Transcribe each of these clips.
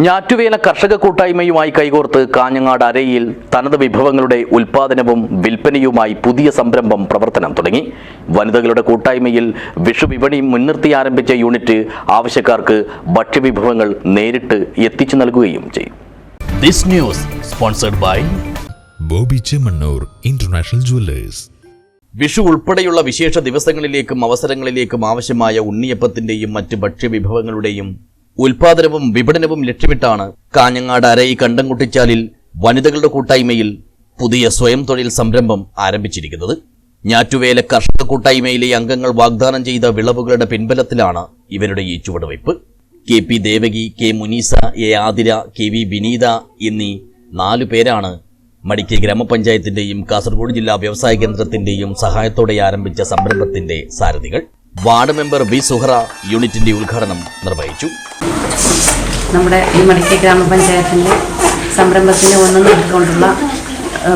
ഞാറ്റുവേല കർഷക കൂട്ടായ്മയുമായി കൈകോർത്ത് കാഞ്ഞങ്ങാട് അരയിൽ തനത് വിഭവങ്ങളുടെ ഉൽപാദനവും വിൽപ്പനയുമായി പുതിയ സംരംഭം പ്രവർത്തനം തുടങ്ങി. വനിതകളുടെ കൂട്ടായ്മയിൽ വിഷു വിപണി മുൻനിർത്തി ആരംഭിച്ച യൂണിറ്റ് ആവശ്യക്കാർക്ക് ഭക്ഷ്യവിഭവങ്ങൾ നേരിട്ട് എത്തിച്ചു നൽകുകയും ചെയ്യും. This news sponsored by Bobby Chemmanur International Jewellers. Vishu ഉൾപ്പെടെയുള്ള വിശേഷ ദിവസങ്ങളിലേക്കും അവസരങ്ങളിലേക്കും ആവശ്യമായ ഉണ്ണിയപ്പത്തിന്റെയും മറ്റ് ഭക്ഷ്യവിഭവങ്ങളുടെയും ഉൽപാദനവും വിപണനവും ലക്ഷ്യമിട്ടാണ് കാഞ്ഞങ്ങാട് അരയി കണ്ടംകുട്ടിച്ചാലിൽ വനിതകളുടെ കൂട്ടായ്മയിൽ പുതിയ സ്വയം തൊഴിൽ സംരംഭം ആരംഭിച്ചിരിക്കുന്നത്. ഞാറ്റുവേല കർഷക കൂട്ടായ്മയിലെ അംഗങ്ങൾ വാഗ്ദാനം ചെയ്ത വിളവുകളുടെ പിൻബലത്തിലാണ് ഇവരുടെ ഈ ചുവടുവയ്പ്. K P Devaki K Muneesa A Athira K V Vineetha എന്നീ നാലു പേരാണ് മടിക്കൈ ഗ്രാമപഞ്ചായത്തിന്റെയും കാസർഗോഡ് ജില്ലാ വ്യവസായ കേന്ദ്രത്തിന്റെയും സഹായത്തോടെ ആരംഭിച്ച സംരംഭത്തിന്റെ സാരഥികൾ. വാർഡ് മെമ്പർ വി സുഹറ യൂണിറ്റിന്റെ ഉദ്ഘാടനം നിർവഹിച്ചു. നമ്മുടെ ഈ മടിക്കൈ ഗ്രാമപഞ്ചായത്തിന്റെ സംരംഭത്തിന്റെ ഒന്നും നൽകിക്കൊണ്ടുള്ള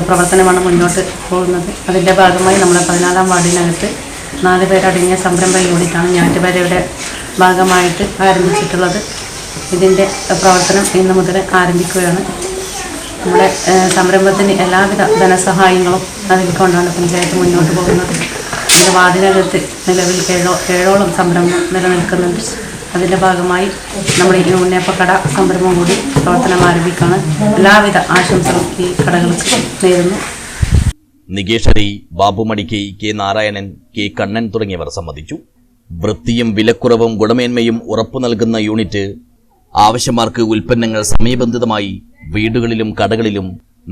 പ്രവർത്തനമാണ് മുന്നോട്ട് പോകുന്നത്. അതിന്റെ ഭാഗമായി നമ്മുടെ പതിനാലാം വാർഡിനകത്ത് നാല് പേരടങ്ങിയ സംരംഭ യൂണിറ്റാണ് ഞാറ്റുപേരയുടെ ഭാഗമായിട്ട് ആരംഭിച്ചിട്ടുള്ളത്. ഇതിന്റെ പ്രവർത്തനം ഇന്ന് മുതൽ ആരംഭിക്കുകയാണ്. നമ്മുടെ സംരംഭത്തിന് എല്ലാവിധ ധനസഹായങ്ങളും നൽകിക്കൊണ്ടാണ് പഞ്ചായത്ത് മുന്നോട്ട് പോകുന്നത്. നമ്മുടെ വാർഡിനകത്ത് നിലവിൽ ഏഴോ ഏഴോളം സംരംഭം നിലനിൽക്കുന്നുണ്ട്. അതിന്റെ ഭാഗമായി നമ്മൾ ഈ ഉണ്ണിയപ്പക്കട സംരംഭം കൂടി പ്രവർത്തനം ആരംഭിക്കുകയാണ്. എല്ലാവിധ ആശംസകളും ഈ കടകൾക്ക് നേരുന്നു. നികേഷരി ബാബുമണിക്ക് കെ നാരായണൻ കെ കണ്ണൻ തുടങ്ങിയവർ സംബന്ധിച്ചു. വൃത്തിയും വിലക്കുറവും ഗുണമേന്മയും ഉറപ്പു നൽകുന്ന യൂണിറ്റ് ആവശ്യമാർക്ക് ഉൽപ്പന്നങ്ങൾ സമയബന്ധിതമായി വീടുകളിലും കടകളിലും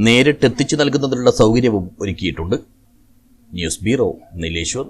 നേരിട്ടെത്തിച്ചു നൽകുന്നതിനുള്ള സൗകര്യവും ഒരുക്കിയിട്ടുണ്ട്. News bureau Nileshwar.